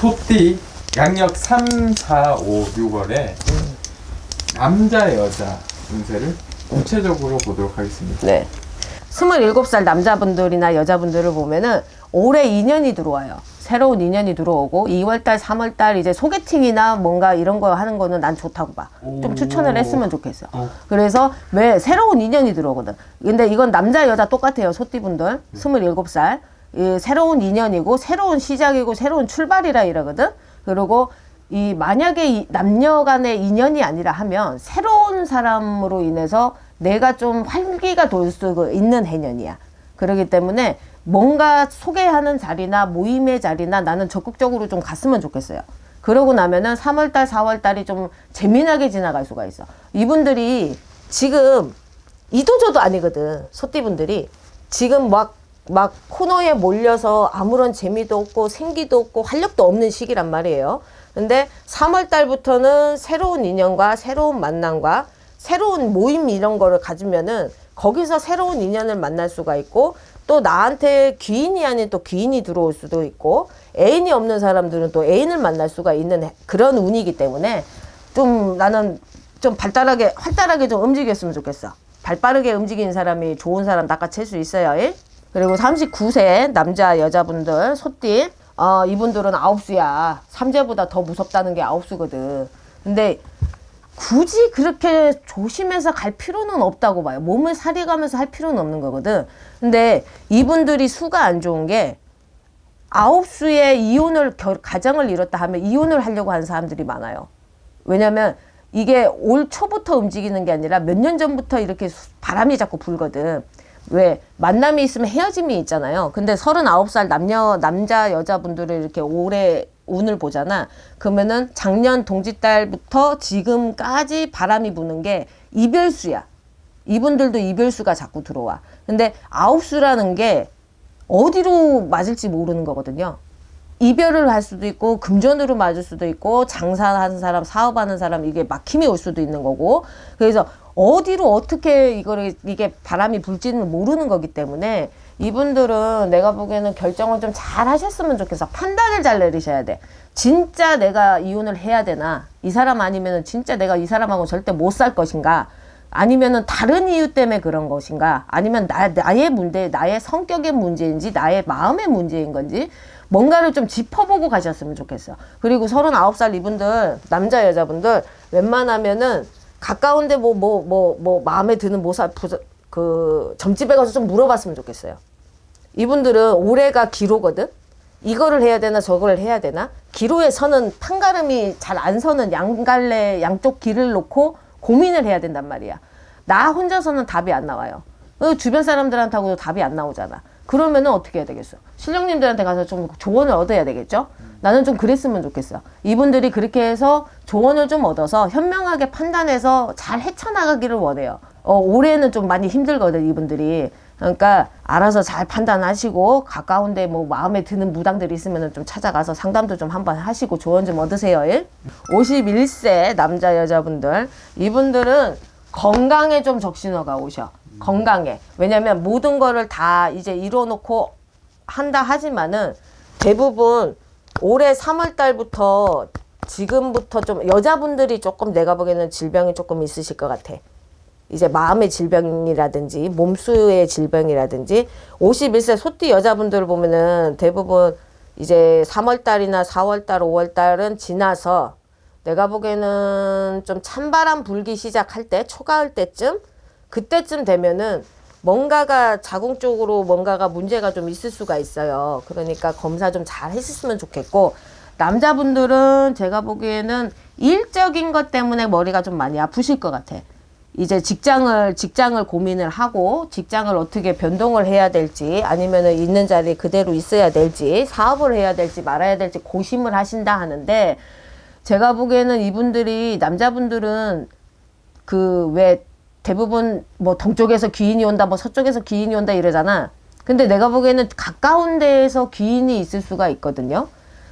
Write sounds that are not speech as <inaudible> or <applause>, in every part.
소띠 양력 3, 4, 5, 6월에 남자 여자 운세를 구체적으로 보도록 하겠습니다. 네. 27살 남자분들이나 여자분들을 보면은 올해 인연이 들어와요. 새로운 인연이 들어오고 2월달, 3월달 이제 소개팅이나 뭔가 이런 거 하는 거는 난 좋다고 봐. 좀 오. 추천을 했으면 좋겠어. 어. 그래서 왜 새로운 인연이 들어오거든. 근데 이건 남자 여자 똑같아요. 소띠분들 27살 이 새로운 인연이고 새로운 시작이고 새로운 출발이라 이러거든. 그리고 이 만약에 이 남녀 간의 인연이 아니라 하면 새로운 사람으로 인해서 내가 좀 활기가 돌 수 있는 해년이야. 그렇기 때문에 뭔가 소개하는 자리나 모임의 자리나 나는 적극적으로 좀 갔으면 좋겠어요. 그러고 나면은 3월달, 4월달이 좀 재미나게 지나갈 수가 있어. 이분들이 지금 이도저도 아니거든. 소띠분들이 지금 막, 막 코너에 몰려서 아무런 재미도 없고 생기도 없고 활력도 없는 시기란 말이에요. 근데 3월 달부터는 새로운 인연과 새로운 만남과 새로운 모임 이런 거를 가지면은 거기서 새로운 인연을 만날 수가 있고 또 나한테 귀인이 아닌 또 귀인이 들어올 수도 있고 애인이 없는 사람들은 또 애인을 만날 수가 있는 해- 그런 운이기 때문에 좀 나는 좀 발달하게 활달하게 좀 움직였으면 좋겠어. 발 빠르게 움직이는 사람이 좋은 사람 낚아챌 수 있어요. 일. 그리고 39세 남자 여자분들 소띠 어, 이분들은 아홉수야. 삼재보다 더 무섭다는 게 아홉수거든. 근데 굳이 그렇게 조심해서 갈 필요는 없다고 봐요. 몸을 사리가면서 할 필요는 없는 거거든. 근데 이분들이 수가 안 좋은 게 아홉 수에 이혼을 결- 가정을 이뤘다 하면 이혼을 하려고 하는 사람들이 많아요. 왜냐면 이게 올 초부터 움직이는 게 아니라 몇 년 전부터 이렇게 수- 바람이 자꾸 불거든. 왜 만남이 있으면 헤어짐이 있잖아요. 근데 39살 남녀 남자 여자분들을 이렇게 올해 운을 보잖아. 그러면은 작년 동짓달부터 지금까지 바람이 부는 게 이별수야. 이분들도 이별수가 자꾸 들어와. 근데 아홉수라는 게 어디로 맞을지 모르는 거거든요. 이별을 할 수도 있고 금전으로 맞을 수도 있고 장사하는 사람, 사업하는 사람 이게 막힘이 올 수도 있는 거고 그래서 어디로 어떻게 이거를 이게 바람이 불지는 모르는 거기 때문에 이분들은 내가 보기에는 결정을 좀 잘 하셨으면 좋겠어. 판단을 잘 내리셔야 돼. 진짜 내가 이혼을 해야 되나? 이 사람 아니면은 진짜 내가 이 사람하고 절대 못 살 것인가? 아니면은 다른 이유 때문에 그런 것인가? 아니면 나, 나의 문제, 나의 성격의 문제인지, 나의 마음의 문제인 건지, 뭔가를 좀 짚어보고 가셨으면 좋겠어. 그리고 39살 이분들, 남자, 여자분들, 웬만하면은 가까운데 뭐, 뭐, 뭐, 뭐, 마음에 드는 모사, 부자, 그, 점집에 가서 좀 물어봤으면 좋겠어요. 이분들은 올해가 기로거든? 이거를 해야 되나 저거를 해야 되나? 기로에 서는 판가름이 잘 안 서는 양갈래 양쪽 길을 놓고 고민을 해야 된단 말이야. 나 혼자서는 답이 안 나와요. 어, 주변 사람들한테하고도 답이 안 나오잖아. 그러면은 어떻게 해야 되겠어? 신령님들한테 가서 좀 조언을 얻어야 되겠죠? 나는 좀 그랬으면 좋겠어. 이분들이 그렇게 해서 조언을 좀 얻어서 현명하게 판단해서 잘 헤쳐나가기를 원해요. 어, 올해는 좀 많이 힘들거든, 이분들이. 그러니까 알아서 잘 판단하시고 가까운데 뭐 마음에 드는 무당들이 있으면 좀 찾아가서 상담도 좀 한번 하시고 조언 좀 얻으세요. 일. 51세 남자 여자분들 이분들은 건강에 좀 적신호가 오셔. 건강에. 왜냐면 모든 거를 다 이제 이뤄놓고 한다 하지만은 대부분 올해 3월 달부터 지금부터 좀 여자분들이 조금 내가 보기에는 질병이 조금 있으실 것 같아. 이제 마음의 질병이라든지 몸수의 질병이라든지 51세 소띠 여자분들을 보면은 대부분 이제 3월 달이나 4월 달, 5월 달은 지나서 내가 보기에는 좀 찬바람 불기 시작할 때 초가을 때쯤 그때쯤 되면은 뭔가가 자궁적으로 뭔가가 문제가 좀 있을 수가 있어요. 그러니까 검사 좀 잘 했으면 좋겠고 남자분들은 제가 보기에는 일적인 것 때문에 머리가 좀 많이 아프실 것 같아. 이제 직장을 직장을 고민을 하고 직장을 어떻게 변동을 해야 될지 아니면은 있는 자리에 그대로 있어야 될지 사업을 해야 될지 말아야 될지 고심을 하신다 하는데 제가 보기에는 이분들이 남자분들은 그 왜 대부분 뭐 동쪽에서 귀인이 온다 뭐 서쪽에서 귀인이 온다 이러잖아. 근데 내가 보기에는 가까운 데에서 귀인이 있을 수가 있거든요.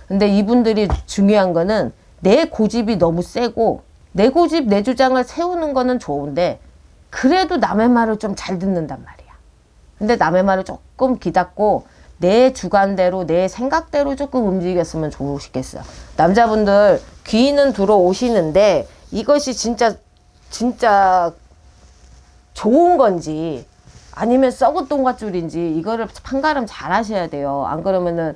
근데 이분들이 중요한 거는 내 고집이 너무 세고 내 고집 내 주장을 세우는 거는 좋은데 그래도 남의 말을 좀 잘 듣는단 말이야. 근데 남의 말을 조금 기닫고 내 주관대로 내 생각대로 조금 움직였으면 좋으시겠어. 남자분들 귀는 들어오시는데 이것이 진짜 진짜 좋은 건지 아니면 썩은 똥과줄인지 이거를 판가름 잘 하셔야 돼요. 안 그러면은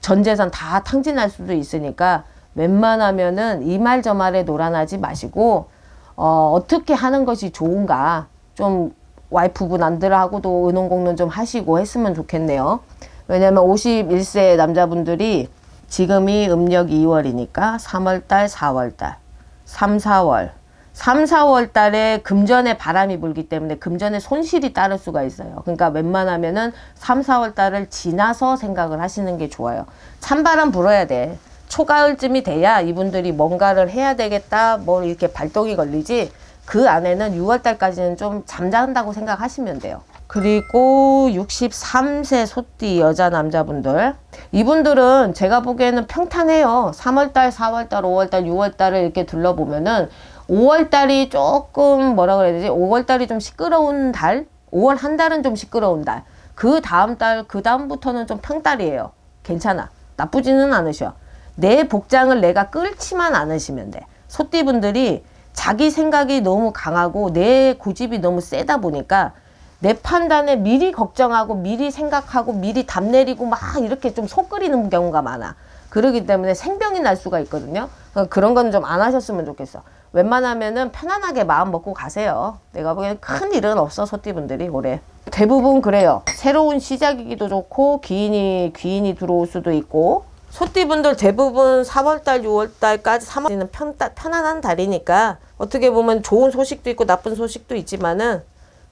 전 재산 다 탕진할 수도 있으니까 웬만하면은 이 말 저 말에 놀아나지 마시고 어, 어떻게 하는 것이 좋은가 좀 와이프분 안들하고도 의논공론 좀 하시고 했으면 좋겠네요. 왜냐면 51세 남자분들이 지금이 음력 2월이니까 3월달, 4월달, 3, 4월 3, 4월 달에 금전에 바람이 불기 때문에 금전에 손실이 따를 수가 있어요. 그러니까 웬만하면은 3, 4월 달을 지나서 생각을 하시는 게 좋아요. 찬바람 불어야 돼. 초가을쯤이 돼야 이분들이 뭔가를 해야 되겠다, 뭐 이렇게 발동이 걸리지, 그 안에는 6월 달까지는 좀 잠잔다고 생각하시면 돼요. 그리고 63세 소띠 여자 남자분들. 이분들은 제가 보기에는 평탄해요. 3월달, 4월달, 5월달, 6월달을 이렇게 둘러보면은 5월달이 조금 뭐라 그래야 되지? 5월달이 좀 시끄러운 달? 5월 한 달은 좀 시끄러운 달. 그 다음 달, 그 다음부터는 좀 평달이에요. 괜찮아. 나쁘지는 않으셔. 내 복장을 내가 끌지만 않으시면 돼. 소띠분들이 자기 생각이 너무 강하고 내 고집이 너무 세다 보니까 내 판단에 미리 걱정하고 미리 생각하고 미리 답 내리고 막 이렇게 좀 속 끓이는 경우가 많아. 그러기 때문에 생병이 날 수가 있거든요. 어, 그런 건 좀 안 하셨으면 좋겠어. 웬만하면은 편안하게 마음 먹고 가세요. 내가 보기엔 큰 일은 없어, 소띠분들이 올해. 대부분 그래요. 새로운 시작이기도 좋고, 귀인이, 귀인이 들어올 수도 있고, 소띠분들 대부분 4월달, 6월달까지 3월에는 편, 편안한 달이니까 어떻게 보면 좋은 소식도 있고 나쁜 소식도 있지만은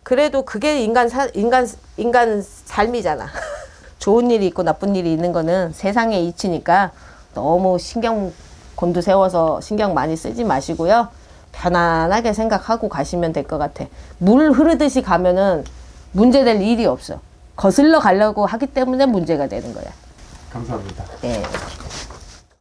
그래도 그게 인간 사, 인간 인간 삶이잖아. <laughs> 좋은 일이 있고 나쁜 일이 있는 거는 세상의 이치니까 너무 신경 곤두 세워서 신경 많이 쓰지 마시고요. 편안하게 생각하고 가시면 될 것 같아. 물 흐르듯이 가면은 문제될 일이 없어. 거슬러 가려고 하기 때문에 문제가 되는 거야. 감사합니다. 예.